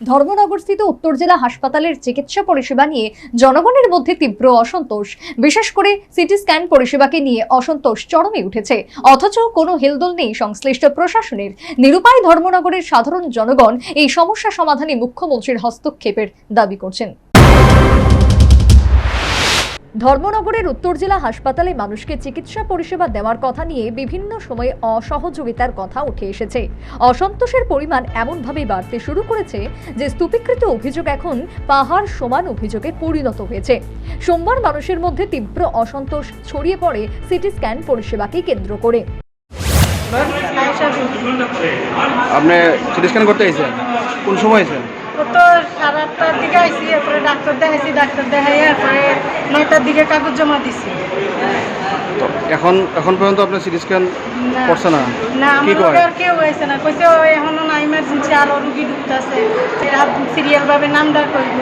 ধর্মনগরস্থিত উত্তর জেলা হাসপাতালের চিকিৎসা পরিষেবা নিয়ে জনগণের মধ্যে তীব্র অসন্তোষ। বিশেষ করে সিটি স্ক্যান পরিষেবাকে নিয়ে অসন্তোষ চরমে উঠেছে। অথচ কোনো হেলদোল নেই সংশ্লিষ্ট প্রশাসনের। নিরুপায় ধর্মনগরের সাধারণ জনগণ এই সমস্যা সমাধানে মুখ্যমন্ত্রীর হস্তক্ষেপের দাবি করছেন। ধর্মনগরের উত্তর জেলা হাসপাতালে মানুষকে চিকিৎসা পরিষেবা দেওয়ার কথা নিয়ে বিভিন্ন সময়ে অসহযোগিতার কথা উঠে এসেছে। অসন্তোষের পরিমাণ এমনভাবেই বাড়তে শুরু করেছে যে স্তূপীকৃত অভিযোগ এখন পাহাড় সমান অভিযোগে পরিণত হয়েছে। সোমবার মানুষের মধ্যে তীব্র অসন্তোষ ছড়িয়ে পড়ে সিটি স্ক্যান পরিষেবাকে কেন্দ্র করে। আপনি সিটি স্ক্যান করতে আইছেন কোন সময় ও তো আটটার দিকে এরপরে ডাক্তার দেখাইছি ডাক্তার দেখাই এরপরে নয়টার দিকে কাগজ জমা দিছি। তো এখন এখন পর্যন্ত আপনি সিটি স্ক্যান করছে না? কি কেউ আইসে না। কইছে এখনও না ইমার্জেন্সি আরও রুগী ঢুকতেছে। সিরিয়াল ভাবে নামটা কইব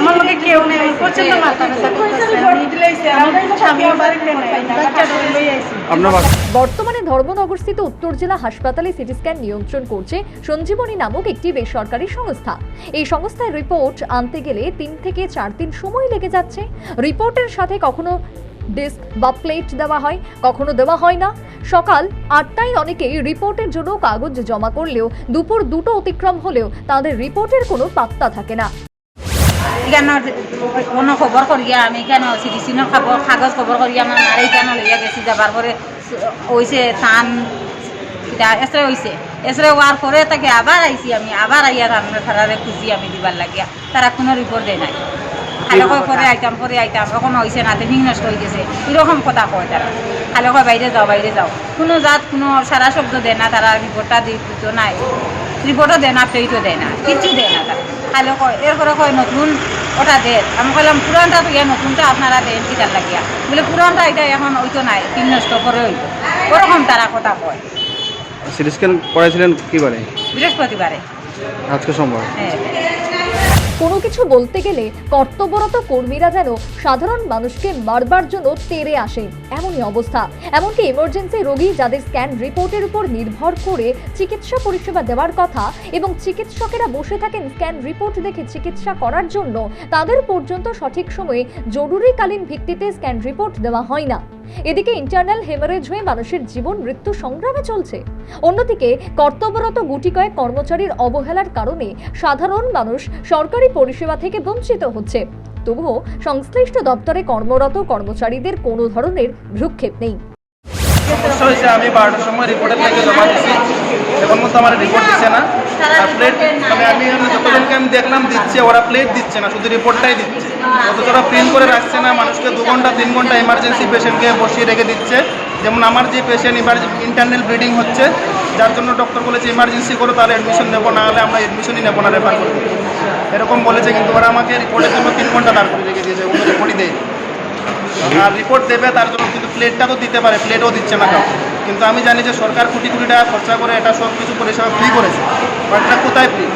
আমার লোকে কেউ নেই আমার প্রচণ্ড মাথা ব্যথা করতেছে। আমি স্বামীও বাড়িতে নাই বাচ্চাটা লই আইছি। আপনার বর্তমানে ধর্মনগরস্থিত উত্তর জেলা হাসপাতালে সিটি স্ক্যান নিয়ন্ত্রণ করছে সঞ্জীবনী নামক একটি বেসরকারি সংস্থা। এই সংস্থার রিপোর্ট আনতে গেলে তিন থেকে চার দিন সময় লেগে যাচ্ছে। রিপোর্টের সাথে কখনো ডিস্ক বা প্লেট দেওয়া হয়, কখনো দেওয়া হয় না। সকাল আটটায় অনেকেই রিপোর্টের জন্য কাগজ জমা করলেও দুপুর দুটো অতিক্রম হলেও তাদের রিপোর্টের কোনো পাত্তা থাকে না। কেন কোনো খবর করিয়া আমি কেন সিডিসিনো খাব কাগজ খবর করিয়া আমার মারে কেন লইয়া গেছি যাবার পরে হয়েছে টান এসরে হয়েছে এসরে হওয়ার পরে তাকে আবার আইছি আমি, আবার আইয়া আমরা তারারে খুঁজি আমি দিবার লাগিয়া। তারা কোনো রিপোর্ট দেয় নাই। খালে কয় পরে আইতাম পরে আইতাম এখন হয়েছে না হিং নষ্ট হয়ে গেছে এরকম কথা কয় তারা। খালে কয় বাইরে যাও বাইরে যাও। কোনো জাত কোনো সারা শব্দ দেয় না তারা রিপোর্টটা দিত নাই। রিপোর্টও দেয় না প্লেটও দেয় না কিচ্ছু দেয় না তারা। খালে কয় এরপরে কয় নতুন ওটা দেন। আমি কইলাম পুরানটা তো ইয়া নতুনটা আপনারা দেন কিতার লাগিয়া? বলে পুরানটা এটা এখন ওইতো নাই তিন নষ্ট করে হইতো ওরকম তারা কথা কয়। সিটি স্ক্যান করাইছিলেন কি বারে? বৃহস্পতিবারে। আজকে সোমবার। হ্যাঁ। কোনো কিছু বলতে গেলে কর্তব্যরত কর্মীরা যেন সাধারণ মানুষকে মারবার জন্য তেড়ে আসে, এমনই অবস্থা। এমনকি ইমার্জেন্সি রোগী যাদের স্ক্যান রিপোর্টের উপর নির্ভর করে চিকিৎসা পরিষেবা দেওয়ার কথা এবং চিকিৎসকেরা বসে থাকেন স্ক্যান রিপোর্ট দেখে চিকিৎসা করার জন্য, তাদের পর্যন্ত সঠিক সময়ে জরুরিকালীন ভিত্তিতে স্ক্যান রিপোর্ট দেওয়া হয় না। এদিকে ইন্টারনাল হেমারেজ হয়ে মানুষের জীবন, মৃত্যু সংগ্রামে চলছে। অন্যদিকে কর্তব্যরত গুটি কয়েক কর্মচারীর অবহেলার কারণে সাধারণ মানুষ সরকারি পরিষেবা থেকে বঞ্চিত হচ্ছে। তবুও সংশ্লিষ্ট দপ্তরে কর্মরত কর্মচারীদের কোনো ধরনের ভ্রুক্ষেপ নেই। আমি বারোটার সময় জমা দিচ্ছি এখন মতো আমার রিপোর্ট দিচ্ছে না। আর প্লেট মানে আমি যতজনকে আমি দেখলাম দিচ্ছে ওরা প্লেট দিচ্ছে না শুধু রিপোর্টটাই দিচ্ছে। অথচ ওরা প্রিন্ট করে রাখছে না মানুষকে দু ঘণ্টা তিন ঘণ্টা ইমার্জেন্সি পেশেন্টকে বসিয়ে রেখে দিচ্ছে। যেমন আমার যে পেশেন্ট ইন্টারনাল ব্লিডিং হচ্ছে যার জন্য ডক্টর বলেছে ইমার্জেন্সি করো তাহলে অ্যাডমিশন নেব না হলে আমরা অ্যাডমিশনই নেব না রেফার করব। এরকম বলেছে কিন্তু ওরা আমাকে রিপোর্টের জন্য তিন ঘণ্টা দাঁড় করে রেখে দিয়েছে কোনো রিপোর্টই দেয়নি। আর রিপোর্ট দেবে তার জন্য কিন্তু প্লেটটা তো দিতে পারে প্লেটও দিচ্ছে না কাউকে। কিন্তু আমি জানি যে সরকার কোটি কোটি টাকা খরচা করে এটা সব কিছু পরিষেবা ফ্রি করেছে। বাট এটা কোথায় ফ্রি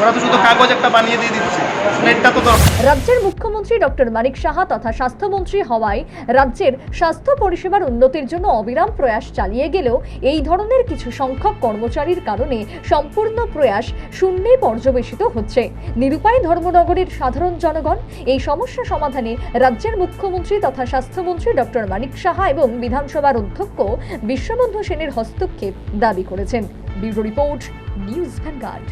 ওরা তো শুধু কাগজ একটা বানিয়ে দিয়ে দিচ্ছে। নেটটা তো দরকার। রাজ্যের মুখ্যমন্ত্রী ডক্টর মানিক সাহা তথা স্বাস্থ্যমন্ত্রী হওয়ায় রাজ্যের স্বাস্থ্য পরিষেবার উন্নতির জন্য অবিরাম প্রয়াস চালিয়ে গেলেও এই ধরনের কিছু সংখ্যক কর্মচারীর কারণে সম্পূর্ণ প্রয়াস শূন্যে পর্যবেসিত হচ্ছে। নিরুপায় ধর্মনগরের সাধারণ জনগণ এই সমস্যা সমাধানে রাজ্যের মুখ্যমন্ত্রী তথা স্বাস্থ্যমন্ত্রী ডক্টর মানিক সাহা এবং বিধানসভার অধ্যক্ষ বিশ্ববন্ধু সেনের হস্তক্ষেপ দাবি করেছেন। Bureau report, news vanguard.